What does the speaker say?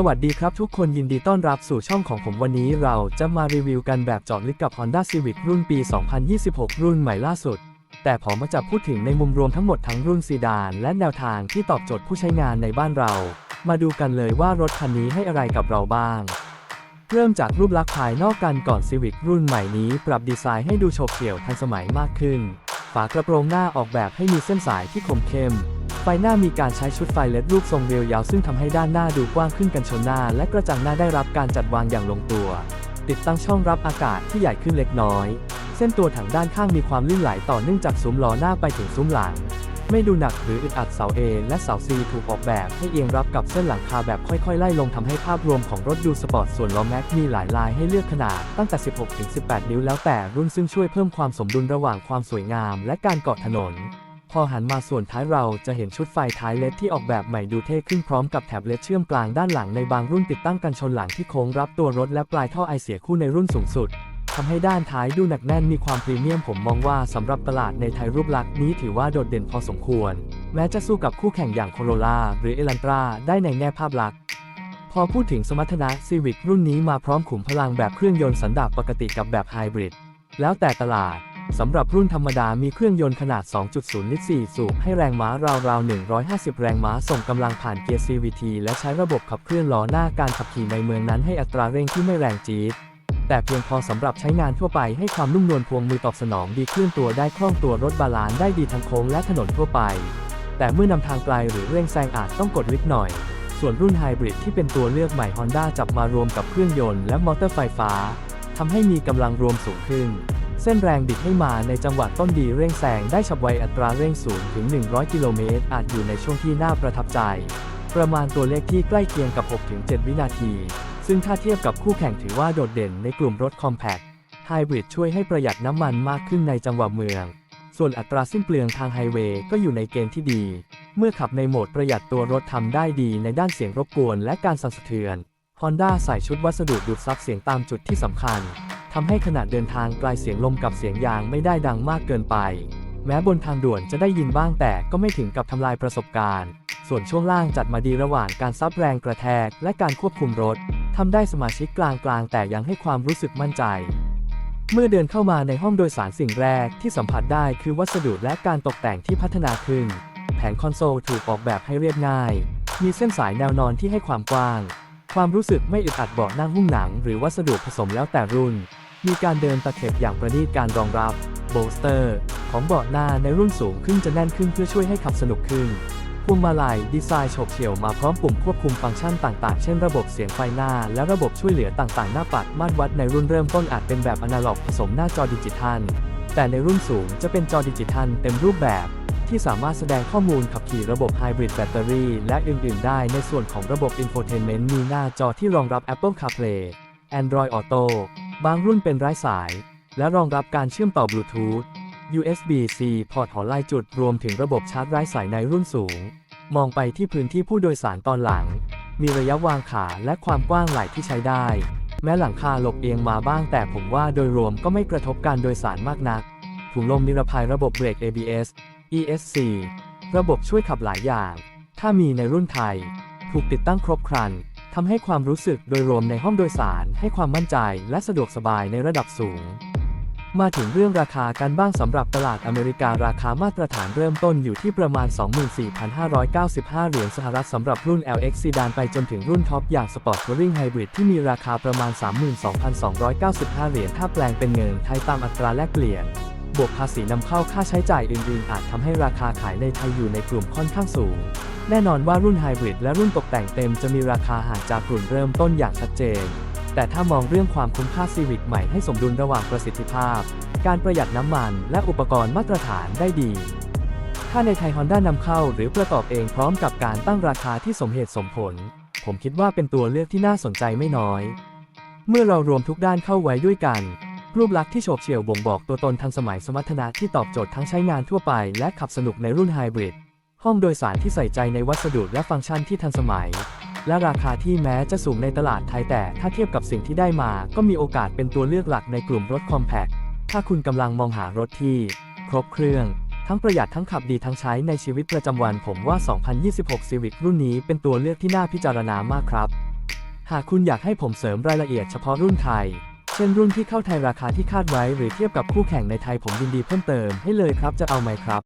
สวัสดีครับทุกคนยินดีต้อนรับสู่ช่องของผมวันนี้เราจะมารีวิวกันแบบเจาะลึกกับ Honda Civic รุ่นปี 2026 รุ่นใหม่ล่าสุด แต่ผมมาจะพูดถึงในมุมรวมทั้งหมดทั้งรุ่นซีดาน และแนวทางที่ตอบโจทย์ผู้ใช้งานในบ้านเรา มาดูกันเลยว่ารถคันนี้ให้อะไรกับเราบ้าง เริ่มจากรูปลักษณ์ภายนอกกันก่อน Civic รุ่นใหม่นี้ปรับดีไซน์ให้ดูโฉบเฉี่ยวทันสมัยมากขึ้น ฝากระโปรงหน้าออกแบบให้มีเส้นสายที่คมเข้ม ฟหน้ามีการใช้ชุดไฟเลดรูปทรงเรียวยาวซึ่งทำให้ด้านหน้าดูกว้างขึ้นกันชนหน้า และกระจังหน้าได้รับการจัดวางอย่างลงตัว ติดตั้งช่องรับอากาศที่ใหญ่ขึ้นเล็กน้อย เส้นตัวถังด้านข้างมีความลื่นไหลต่อเนื่องจากซุ้มล้อหน้าไปถึงซุ้มหลัง ไม่ดูหนักหรืออึดอัดเสา A และเสา C ถูกออกแบบให้เอียงรับกับเส้นหลังคาแบบค่อยๆ ไล่ลงทำให้ภาพรวมของรถดูสปอร์ตส่วนล้อแม็กมีหลายลายให้เลือกขนาดตั้งแต่ 16ถึง18 นิ้วแล้วแต่รุ่นซึ่งช่วยเพิ่มความสมดุลระหว่างความสวยงาม และการเกาะถนน พอหันมาส่วนท้ายเราจะเห็นชุดไฟท้ายเลดที่ออกแบบใหม่ดูเท่ขึ้นพร้อมกับแถบเลดเชื่อมกลางด้านหลังในบางรุ่นติดตั้งกันชนหลังที่โค้งรับตัวรถและปลายท่อไอเสียคู่ในรุ่นสูงสุดทำให้ด้านท้ายดูหนักแน่นมีความพรีเมียมผมมองว่าสำหรับตลาดในไทยรูปลักษณ์นี้ถือว่าโดดเด่นพอสมควร แม้จะสู้กับคู่แข่งอย่างโคโรล่าหรือเอลันตราได้ในแง่ภาพลักษณ์พอพูดถึงสมรรถนะ Civic รุ่นนี้มาพร้อมขุมพลังแบบเครื่องยนต์สันดาปปกติกับแบบไฮบริดแล้วแต่ตลาด สำหรับรุ่นธรรมดามีเครื่องยนต์ขนาด 2.0 ลิตร 4 สูบให้แรงม้าราวๆ 150 แรงม้าส่งกำลังผ่านเกียร์ CVT และใช้ระบบขับเคลื่อนล้อหน้าการขับขี่ในเมืองนั้นให้อัตราเร่งที่ไม่แรงจี๊ดแต่เพียงพอสำหรับใช้งานทั่วไปให้ความนุ่มนวลพวงมือตอบสนองดีเคลื่อนตัวได้คล่องตัวรถบาลานซ์ได้ดีทั้งโค้งและถนนทั่วไป แต่เมื่อนำทางไกลหรือเร่งแซงอาจต้องกดลิฟต์หน่อย ส่วนรุ่นไฮบริดที่เป็นตัวเลือกใหม่ Honda จับมารวมกับเครื่องยนต์และมอเตอร์ไฟฟ้าทำให้มีกำลังรวมสูงขึ้น เส้นแรงบิดให้มาในจังหวะต้นดีเร่งแซงได้ฉับไวอัตราเร่งสูงถึง 100 กิโลเมตร อาจอยู่ในช่วงที่น่าประทับใจ ประมาณตัวเลขที่ใกล้เคียงกับ 6-7 วินาที ซึ่งถ้าเทียบกับคู่แข่งถือว่าโดดเด่นในกลุ่มรถคอมแพคไฮบริดช่วยให้ประหยัดน้ำมันมากขึ้นในจังหวะเมือง ส่วนอัตราสิ้นเปลืองทางไฮเวย์ก็อยู่ในเกณฑ์ที่ดี เมื่อขับในโหมดประหยัดตัวรถทำได้ดีในด้านเสียงรบกวนและการสั่นสะเทือน Honda ใส่ชุดวัสดุดูดซับเสียงตามจุดที่สำคัญ ทำให้ขณะเดินทางไกลเสียงลมกับเสียงยางไม่ได้ดังมากเกินไป แม้บนทางด่วนจะได้ยินบ้างแต่ก็ไม่ถึงกับทำลายประสบการณ์ ส่วนช่วงล่างจัดมาดีระหว่างการซับแรงกระแทกและการควบคุมรถทำได้สมาชิกกลางๆ แต่ยังให้ความรู้สึกมั่นใจ เมื่อเดินเข้ามาในห้องโดยสารสิ่งแรกที่สัมผัสได้คือวัสดุและการตกแต่งที่พัฒนาขึ้น แผงคอนโซลถูกออกแบบให้เรียบง่าย มีเส้นสายแนวนอนที่ให้ความกว้าง ความรู้สึกไม่อึดอัดเบาะนั่งหุ้มหนัง หรือวัสดุผสมแล้วแต่รุ่น มีการเดินตะเข็บอย่างประณีตการรองรับโบสเตอร์ ของเบาะหน้าในรุ่นสูงขึ้นจะแน่นขึ้นเพื่อช่วยให้ขับสนุกขึ้นพวงมาลัยดีไซน์โฉบเฉี่ยวมาพร้อมปุ่มควบคุมฟังก์ชันต่างๆ เช่นระบบเสียงไฟหน้า และระบบช่วยเหลือต่างๆ หน้าปัดมาตรวัดในรุ่นเริ่มต้นอาจเป็นแบบอนาล็อกผสมหน้าจอดิจิทัล แต่ในรุ่นสูงจะเป็นจอดิจิทัลเต็มรูปแบบ ที่สามารถแสดงข้อมูลขับขี่ระบบไฮบริดแบตเตอรี่และอื่น ๆ ได้ในส่วนของระบบ Infotainment มีหน้าจอที่รองรับ Apple CarPlay Android Auto บางรุ่นเป็นไร้สาย และรองรับการเชื่อมต่อบลูทูธ USB-C พอร์ตหอลายจุดรวมถึงระบบชาร์จไร้สายในรุ่นสูง มองไปที่พื้นที่ผู้โดยสารตอนหลัง มีระยะวางขาและความกว้างไหล่ที่ใช้ได้ แม้หลังคาหลบเอียงมาบ้างแต่ผมว่าโดยรวมก็ไม่กระทบการโดยสารมากนัก ถุงลมนิรภัยระบบเบรก ABS ESC ระบบช่วยขับหลายอย่าง ถ้ามีในรุ่นไทย ถูกติดตั้งครบครัน ทำให้ความรู้สึกโดยรวมในห้องโดยสารให้ความมั่นใจและสะดวกสบายในระดับสูง มาถึงเรื่องราคากันบ้างสำหรับตลาดอเมริการาคามาตรฐานเริ่มต้นอยู่ที่ประมาณ 24,595 เหรียญสหรัฐสำหรับรุ่น LX ซีดานไปจนถึงรุ่นท็อปอย่าง Sport Touring Hybrid ที่มีราคาประมาณ 32,295 เหรียญถ้าแปลงเป็นเงินไทยตามอัตราแลกเปลี่ยน บวกภาษีนำเข้าค่าใช้จ่ายอื่นๆ อาจทำให้ราคาขายในไทยอยู่ในกลุ่มค่อนข้างสูง แน่นอนว่ารุ่นไฮบริดและรุ่นตกแต่งเต็มจะมีราคาห่างจากกลุ่มเริ่มต้นอย่างชัดเจน แต่ถ้ามองเรื่องความคุ้มค่าซีวิกใหม่ให้สมดุลระหว่างประสิทธิภาพ การประหยัดน้ำมันและอุปกรณ์มาตรฐานได้ดีถ้าในไทย Honda นำเข้าหรือประกอบเองพร้อมกับการตั้งราคาที่สมเหตุสมผล ผมคิดว่าเป็นตัวเลือกที่น่าสนใจไม่น้อย เมื่อเรารวมทุกด้านเข้าไว้ด้วยกัน รูปลักษณ์ที่โฉบเฉี่ยวบ่งบอกตัวตนทันสมัยสมรรถนะที่ตอบโจทย์ทั้งใช้งานทั่วไปและขับสนุกในรุ่นไฮบริด ห้องโดยสารที่ใส่ใจในวัสดุและฟังก์ชันที่ทันสมัย และราคาที่แม้จะสูงในตลาดไทยแต่ถ้าเทียบกับสิ่งที่ได้มา ก็มีโอกาสเป็นตัวเลือกหลักในกลุ่มรถคอมแพคถ้าคุณกำลังมองหารถที่ ครบเครื่อง ทั้งประหยัดทั้งขับดีทั้งใช้ในชีวิตประจำวันผมว่า 2026 Civic รุ่นนี้เป็นตัวเลือกที่น่าพิจารณามากครับ หากคุณอยากให้ผมเสริมรายละเอียดเฉพาะรุ่นไทย ช่นรุ่นที่เข้าไทยราคาที่คาดไว้หรือเทียบกับคู่แข่งในไทยผมยินดีเพิ่มเติมให้เลยครับจะเอาไหมครับ